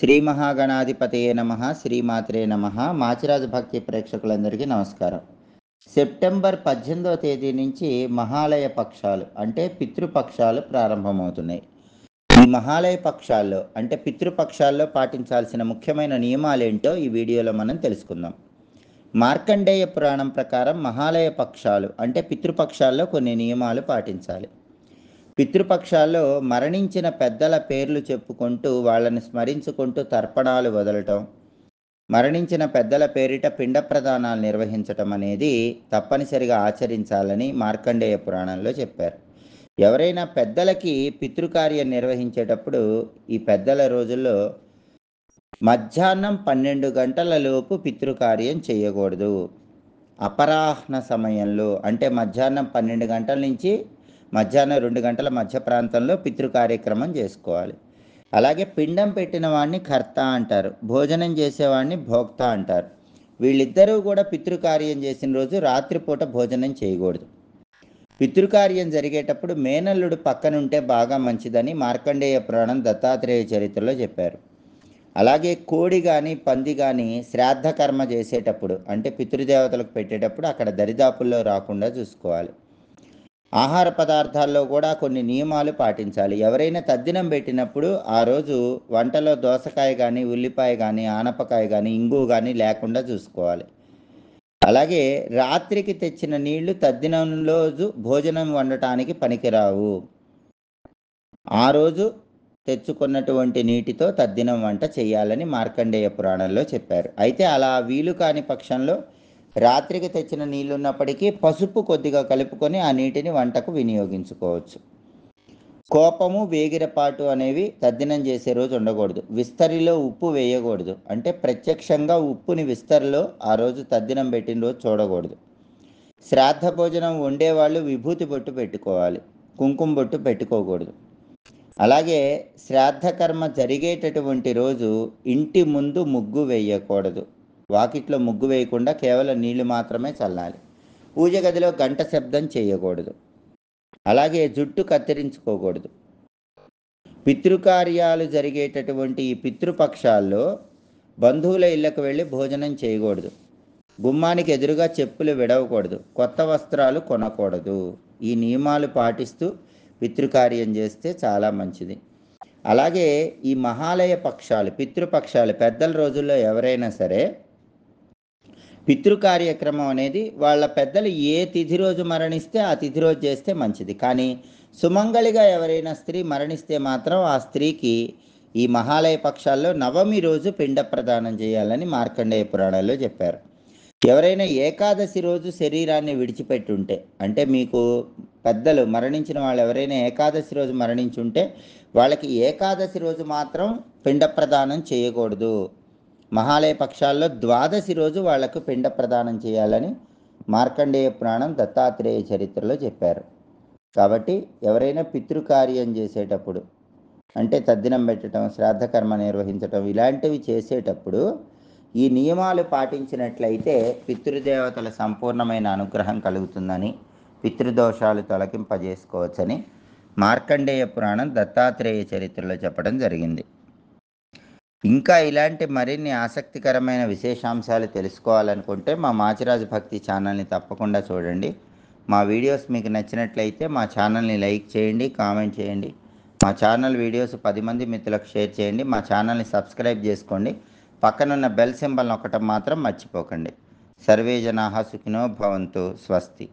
శ్రీ మహాగణాధిపతయే నమ శ్రీమాత్రే నమ. మాచిరాజు భక్తి ప్రేక్షకులందరికీ నమస్కారం. సెప్టెంబర్ పద్దెనిమిదవ తేదీ నుంచి మహాలయ పక్షాలు అంటే పితృపక్షాలు ప్రారంభమవుతున్నాయి. ఈ మహాలయ పక్షాల్లో అంటే పితృపక్షాల్లో పాటించాల్సిన ముఖ్యమైన నియమాలు ఏంటో ఈ వీడియోలో మనం తెలుసుకుందాం. మార్కండేయ పురాణం ప్రకారం మహాలయ పక్షాలు అంటే పితృపక్షాల్లో కొన్ని నియమాలు పాటించాలి. పితృపక్షాల్లో మరణించిన పెద్దల పేర్లు చెప్పుకుంటూ వాళ్ళని స్మరించుకుంటూ తర్పణాలు వదలటం మరణించిన పెద్దల పేరిట పిండ ప్రదానాలు నిర్వహించటం అనేది తప్పనిసరిగా ఆచరించాలని మార్కండేయ పురాణంలో చెప్పారు. ఎవరైనా పెద్దలకి పితృకార్యం నిర్వహించేటప్పుడు ఈ పెద్దల రోజుల్లో మధ్యాహ్నం పన్నెండు గంటల లోపు పితృకార్యం చేయకూడదు. అపరాహ్న సమయంలో అంటే మధ్యాహ్నం పన్నెండు గంటల నుంచి మధ్యాహ్నం రెండు గంటల మధ్య ప్రాంతంలో పితృ కార్యక్రమం చేసుకోవాలి. అలాగే పిండం పెట్టిన వాడిని కర్త అంటారు భోజనం చేసేవాడిని భోక్త అంటారు. వీళ్ళిద్దరూ కూడా పితృకార్యం చేసిన రోజు రాత్రిపూట భోజనం చేయకూడదు. పితృకార్యం జరిగేటప్పుడు మేనల్లుడు పక్కనుంటే బాగా మంచిదని మార్కండేయ పురాణం దత్తాత్రేయ చరిత్రలో చెప్పారు. అలాగే కోడి కానీ పంది కానీ శ్రాద్ధ కర్మ చేసేటప్పుడు అంటే పితృదేవతలకు పెట్టేటప్పుడు అక్కడ దరిదాపుల్లో రాకుండా చూసుకోవాలి. ఆహార పదార్థాల్లో కూడా కొన్ని నియమాలు పాటించాలి. ఎవరైనా తద్దినం పెట్టినప్పుడు ఆ రోజు వంటలో దోసకాయ కానీ ఉల్లిపాయ కానీ ఆనపకాయ కానీ ఇంగు కానీ లేకుండా చూసుకోవాలి. అలాగే రాత్రికి తెచ్చిన నీళ్ళు తద్దినం రోజు భోజనం వండటానికి పనికిరావు. ఆ రోజు తెచ్చుకున్నటువంటి నీటితో తద్దినం వంట చేయాలని మార్కండేయ పురాణంలో చెప్పారు. అయితే అలా వీలు కాని పక్షంలో రాత్రికి తెచ్చిన నీళ్ళు ఉన్నప్పటికీ పసుపు కొద్దిగా కలుపుకొని ఆ నీటిని వంటకు వినియోగించుకోవచ్చు. కోపము వేగిరపాటు అనేవి తద్దినం చేసే రోజు ఉండకూడదు. విస్తరిలో ఉప్పు వేయకూడదు. అంటే ప్రత్యక్షంగా ఉప్పుని విస్తరిలో ఆ రోజు తద్దినం పెట్టిన రోజు చూడకూడదు. శ్రాద్ధ భోజనం వండేవాళ్ళు విభూతి బొట్టు పెట్టుకోవాలి. కుంకుమ బొట్టు పెట్టుకోకూడదు. అలాగే శ్రాద్ధ కర్మ జరిగేటటువంటి రోజు ఇంటి ముందు ముగ్గు వేయకూడదు. వాకిట్లో ముగ్గు వేయకుండా కేవలం నీళ్ళు మాత్రమే చల్లాలి. పూజ గదిలో గంట శబ్దం చేయకూడదు. అలాగే జుట్టు కత్తిరించుకోకూడదు. పితృకార్యాలు జరిగేటటువంటి ఈ పితృపక్షాల్లో బంధువుల ఇళ్ళకు వెళ్ళి భోజనం చేయకూడదు. గుమ్మానికి ఎదురుగా చెప్పులు విడవకూడదు. కొత్త వస్త్రాలు కొనకూడదు. ఈ నియమాలు పాటిస్తూ పితృకార్యం చేస్తే చాలా మంచిది. అలాగే ఈ మహాలయ పక్షాలు పితృపక్షాలు పెద్దల రోజుల్లో ఎవరైనా సరే పితృ కార్యక్రమం అనేది వాళ్ళ పెద్దలు ఏ తిథి రోజు మరణిస్తే ఆ తిథి రోజు చేస్తే మంచిది. కానీ సుమంగళిగా ఎవరైనా స్త్రీ మరణిస్తే మాత్రం ఆ స్త్రీకి ఈ మహాలయ పక్షాల్లో నవమి రోజు పిండ ప్రదానం చేయాలని మార్కండేయ పురాణాల్లో చెప్పారు. ఎవరైనా ఏకాదశి రోజు శరీరాన్ని విడిచిపెట్టుంటే అంటే మీకు పెద్దలు మరణించిన వాళ్ళు ఎవరైనా ఏకాదశి రోజు మరణించుంటే వాళ్ళకి ఏకాదశి రోజు మాత్రం పిండ ప్రదానం చేయకూడదు. మహాలయ పక్షాల్లో ద్వాదశి రోజు వాళ్ళకు పిండ ప్రదానం చేయాలని మార్కండేయ పురాణం దత్తాత్రేయ చరిత్రలో చెప్పారు. కాబట్టి ఎవరైనా పితృకార్యం చేసేటప్పుడు అంటే తద్దినం పెట్టడం శ్రాద్ధకర్మ నిర్వహించటం ఇలాంటివి చేసేటప్పుడు ఈ నియమాలు పాటించినట్లయితే పితృదేవతల సంపూర్ణమైన అనుగ్రహం కలుగుతుందని పితృదోషాలు తొలగింపజేసుకోవచ్చని మార్కండేయ పురాణం దత్తాత్రేయ చరిత్రలో చెప్పడం జరిగింది. ఇంకా ఇలాంటి మరిన్ని ఆసక్తికరమైన విశేషాంశాలు తెలుసుకోవాలనుకుంటే మా మాచిరాజు భక్తి ఛానల్ని తప్పకుండా చూడండి. మా వీడియోస్ మీకు నచ్చినట్లయితే మా ఛానల్ని లైక్ చేయండి కామెంట్ చేయండి. మా ఛానల్ వీడియోస్ పది మంది మిత్రులకు షేర్ చేయండి. మా ఛానల్ని సబ్స్క్రైబ్ చేసుకోండి. పక్కనున్న బెల్ సింబల్ ఒకటం మాత్రం మర్చిపోకండి. సర్వే జనాహ సుఖినో భవంతు. స్వస్తి.